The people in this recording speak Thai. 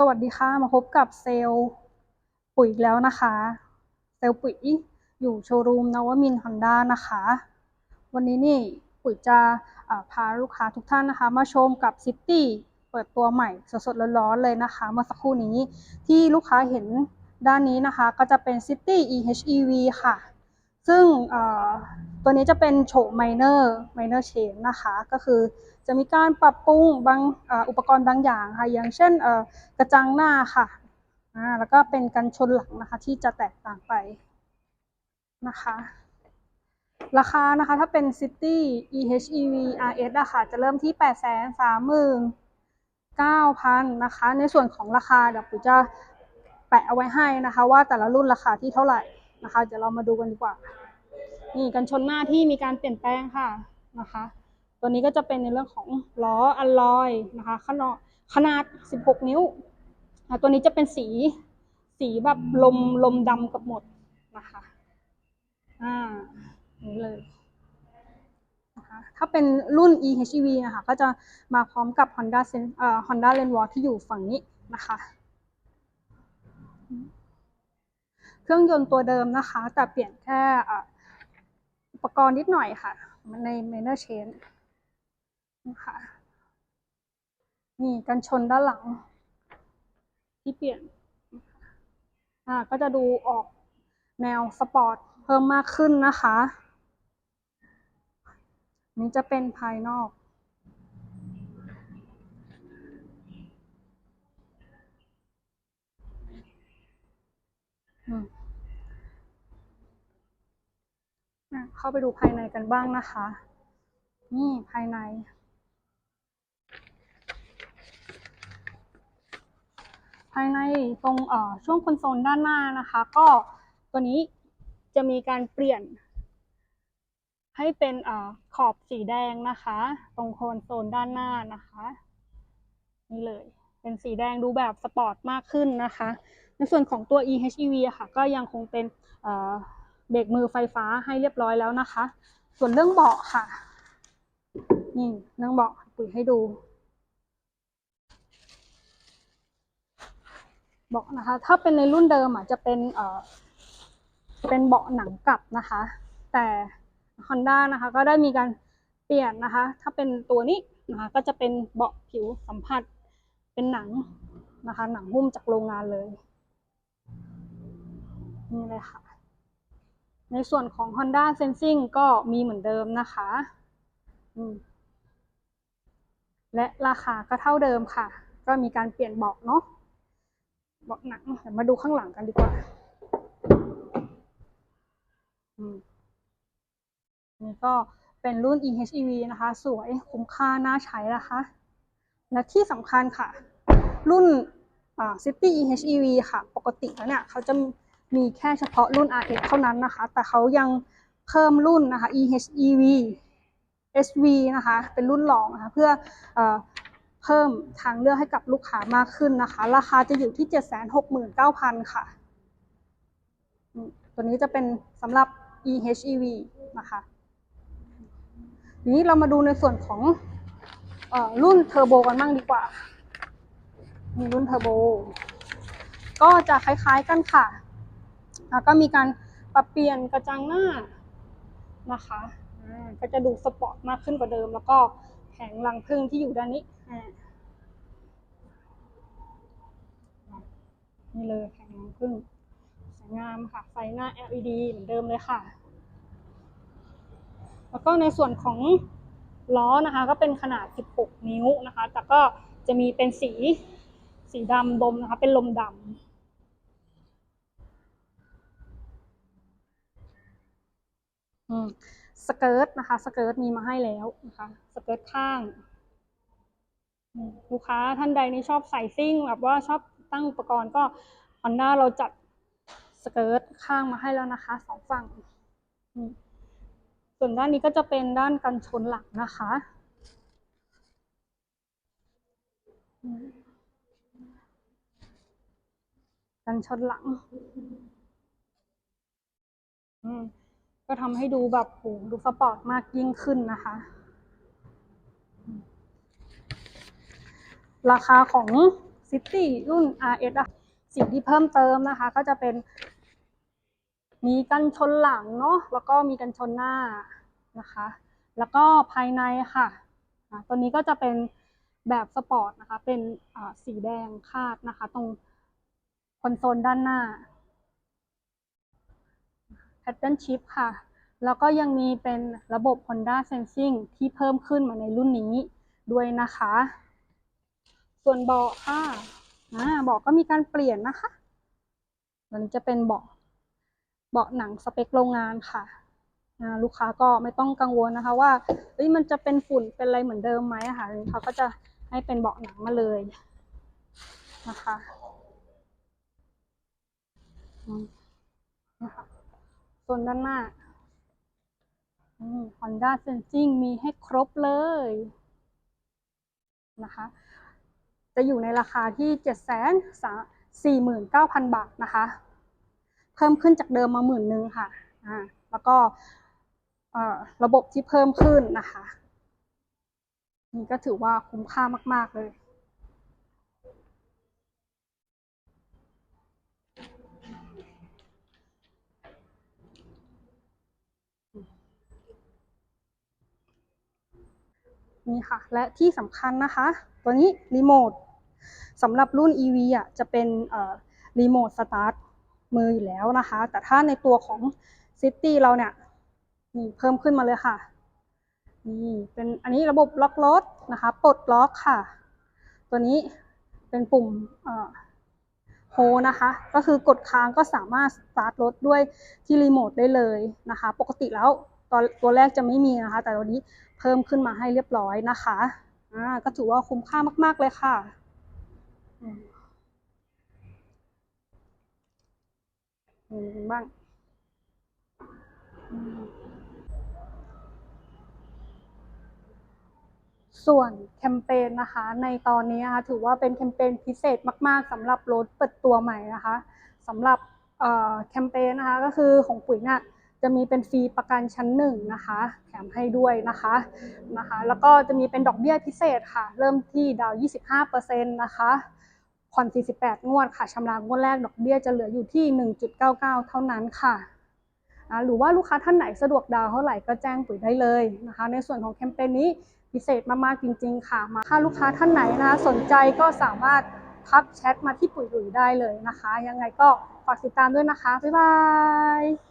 สวัสดีค่ะมาพบกับเซลล์ปุ๋ยอีกแล้วนะคะ เซลล์ปุ๋ยอยู่โชว์รูมนวมินฮอนด้านะคะ วันนี้นี่ปุ๋ยจะพาลูกค้าทุกท่านนะคะ มาชมกับซิตี้เปิดตัวใหม่สดๆร้อนๆเลยนะคะ เมื่อสักครู่นี้ที่ลูกค้าเห็นด้านนี้นะคะ ก็จะเป็น City EHEV ค่ะ ซึ่ง ตัวนี้จะเป็นโฉม minor minor change นะคะ ก็คือจะมีการปรับปรุงบางอ,อุปกรณ์บางอย่างค่ะ อย่างเช่นกระจังหน้าค่ะ แล้วก็เป็นกันชนหลังนะคะ ที่จะแตกต่างไปนะคะ ราคานะคะถ้าเป็น City EHEV RS อะค่ะจะเริ่มที่ 8 3 9 0 0 0นะคะ ในส่วนของราคาเดี๋ยวปุ๋ยจะแปะเอาไว้ให้นะคะ ว่าแต่ละรุ่นราคาที่เท่าไหร่นะคะ เดี๋ยวเรามาดูกันดีกว่า นี่กันชนหน้าที่มีการเปลี่ยนแปลงค่ะนะคะ ตัวนี้ก็จะเป็นในเรื่องของล้ออัลลอยนะคะ ขนาดขนาด 16 นิ้ว ตัวนี้จะเป็นสีสีแบบลมลมดำกับหมดนะคะอ่านี่เลยนะคะถ้าเป็นรุ่น EHEV นะคะ ก็จะมาพร้อมกับ Honda Sen เอ่อ Honda l a n d w a l ที่อยู่ฝั่งนี้นะคะ เครื่องยนต์ตัวเดิมนะคะ แต่เปลี่ยนแค่ อะอุปกรณ์นิดหน่อยค่ะ ใน Minor Change นะคะนี่กันชนด้านหลัง ที่เปลี่ยนอ่าก็จะดูออกแนวสปอร์ตเพิ่มมากขึ้นนะคะ นี่จะเป็นภายนอก อืมอะ เข้าไปดูภายในกันบ้างนะคะ นี่ภายใน ภายในตรงเอ่อช่วงคอนโซลด้านหน้านะคะ ก็ตัวนี้จะมีการเปลี่ยน ให้เป็นเอ่อขอบสีแดงนะคะ ตรงคอนโซลด้านหน้านะคะนี่เลย เป็นสีแดงดูแบบสปอร์ตมากขึ้นนะคะ ในส่วนของตัว EHEV ค่ะ ก็ยังคงเป็น เบรกมือไฟฟ้าให้เรียบร้อยแล้วนะคะ ส่วนเรื่องเบาะค่ะ นี่เรื่องเบาะปุ๋ยให้ดูเบาะนะคะ ถ้าเป็นในรุ่นเดิมอะจะเป็นเอ่อเป็นเบาะหนังกลับนะคะ แต่ Honda นะคะ ก็ได้มีการเปลี่ยนนะคะ ถ้าเป็นตัวนี้นะคะ ก็จะเป็นเบาะผิวสัมผัสเป็นหนังนะคะ หนังหุ้มจากโรงงานเลยนี่เลยค่ะ ในส่วนของ Honda Sensing ก็มีเหมือนเดิมนะคะและราคาก็เท่าเดิมค่ะ ก็มีการเปลี่ยนเบาะเนาะเบาะหนังเดี๋ยวมาดูข้างหลังกันดีกว่าอืมนี่ก็เป็นรุ่น EHEV นะคะ สวยคุ้มค่าน่าใช้นะคะ และที่สำคัญค่ะ รุ่นอ่า City EHEV ค่ะ ปกติแล้วเนี่ยเขาจะ มีแค่เฉพาะรุ่น RS เท่านั้นนะคะ แต่เขายังเพิ่มรุ่นนะคะ EHEV SV นะคะ เป็นรุ่นรองนะคะเพื่อเอเพิ่มทางเลือกให้กับลูกค้ามากขึ้นนะคะ ราคาจะอยู่ที่ 769,000 ค่ะ ตัวนี้จะเป็นสำหรับ EHEV นะคะทีนี้เรามาดูในส่วนของอรุ่นเทอร์โบกันบ้างดีกว่า มีรุ่นเทอร์โบ ก็จะคล้ายๆกันค่ะ แล้วก็มีการปรับเปลี่ยนกระจังหน้านะคะก็จะดูสปอร์ตมากขึ้นกว่าเดิม แล้วก็แผงรังพึ่งที่อยู่ด้านนี้นี่เลยแผงรังพึ่งสวยงามค่ะ ไฟหน้า LED เหมือนเดิมเลยค่ะ แล้วก็ในส่วนของล้อนะคะ ก็เป็นขนาด 16 นิ้วนะคะ แต่ก็จะมีเป็นสีสีดำดมนะคะ เป็นลมดำ อืม สเกิร์ตนะคะ สเกิร์ตมีมาให้แล้วนะคะ สเกิร์ตข้าง ลูกค้าท่านใดนี่ชอบใส่ซิ่งแบบว่าชอบตั้งอุปกรณ์ก็ Honda เราจัดสเกิร์ตข้างมาให้แล้วนะคะสองฝั่ง ส่วนด้านนี้ก็จะเป็นด้านกันชนหลังนะคะกันชนหลัง ก็ทำให้ดูแบบโหดูสปอร์ตมากยิ่งขึ้นนะคะ ราคาของ City รุ่น RS อะสิ่งที่เพิ่มเติมนะคะ ก็จะเป็น มีกันชนหลังเนาะแล้วก็มีกันชนหน้านะคะ แล้วก็ภายในค่ะ ตัวนี้ก็จะเป็นแบบสปอร์ตนะคะ เป็นสีแดงคาดนะคะ ตรงคอนโซลด้านหน้า Pattern Chip ค่ะ แล้วก็ยังมีเป็นระบบ Honda Sensing ที่เพิ่มขึ้นมาในรุ่นนี้ด้วยนะคะ ส่วนเบาะค่ะเบาะก็มีการเปลี่ยนนะคะตันี้จะเป็นเบาะเบาะหนังสเปคโรงงานค่ะ ลูกค้าก็ไม่ต้องกังวลนะคะว่าเอ้ยมันจะเป็นฝุ่นเป็นอะไรเหมือนเดิมไหมอะค่ะอันนี้เขาก็จะให้เป็นเบาะหนังมาเลยนะคะนะคะ ส่วนด้านหน้าอืม Honda Sensing มีให้ครบเลยนะคะ จะอยู่ในราคาที่เจ็ดแสนสี่หมื่นเก้าพันบาทนะคะ เพิ่มขึ้นจากเดิมมาหมื่นหนึ่งค่ะอ่าแล้วก็ระบบที่เพิ่มขึ้นนะคะ นี่ก็ถือว่าคุ้มค่ามาก ๆ เลย นี่ค่ะ และที่สำคัญนะคะ ตัวนี้รีโมทสำหรับรุ่น EV อะจะเป็นรีโมทสตาร์ทมืออยู่แล้วนะคะ แต่ถ้าในตัวของ City เราเนี่ยนี่เพิ่มขึ้นมาเลยค่ะนี่เป็นอันนี้ระบบล็อกรถนะคะปลดล็อกค่ะ ตัวนี้เป็นปุ่มโฮนะคะ ก็คือกดค้างก็สามารถสตาร์ทรถด้วยที่รีโมทได้เลยนะคะ ปกติแล้ว ตอนตัวแรกจะไม่มีนะคะ แต่ตัวนี้เพิ่มขึ้นมาให้เรียบร้อยนะคะอ่าก็ถือว่าคุ้มค่ามาก ๆ เลยค่ะบ้างส่วนแคมเปญนะคะ ในตอนนี้นะคะถือว่าเป็นแคมเปญพิเศษมากๆสำหรับรถเปิดตัวใหม่นะคะสำหรับแคมเปญนะคะก็คือของปุ๋ยเนี่ย จะมีเป็นฟรีประกันชั้นหนึ่งนะคะ แถมให้ด้วยนะคะนะคะ แล้วก็จะมีเป็นดอกเบี้ยพิเศษค่ะ เริ่มที่ดาว 25%นะคะผ่อน 48 งวดค่ะชำระงวดแรกดอกเบี้ยจะเหลืออยู่ที่ 1.99 เท่านั้นค่ะหรือว่าลูกค้าท่านไหนสะดวกดาวเท่าไหร่ก็แจ้งปุ๋ยได้เลยนะคะ ในส่วนของแคมเปญนี้พิเศษมากๆจริง ๆ ค่ะ มาถ้าลูกค้าท่านไหนนะคะสนใจก็สามารถทักแชทมาที่ปุ๋ยหลุยได้เลยนะคะ ยังไงก็ฝากติดตามด้วยนะคะ บ๊ายบาย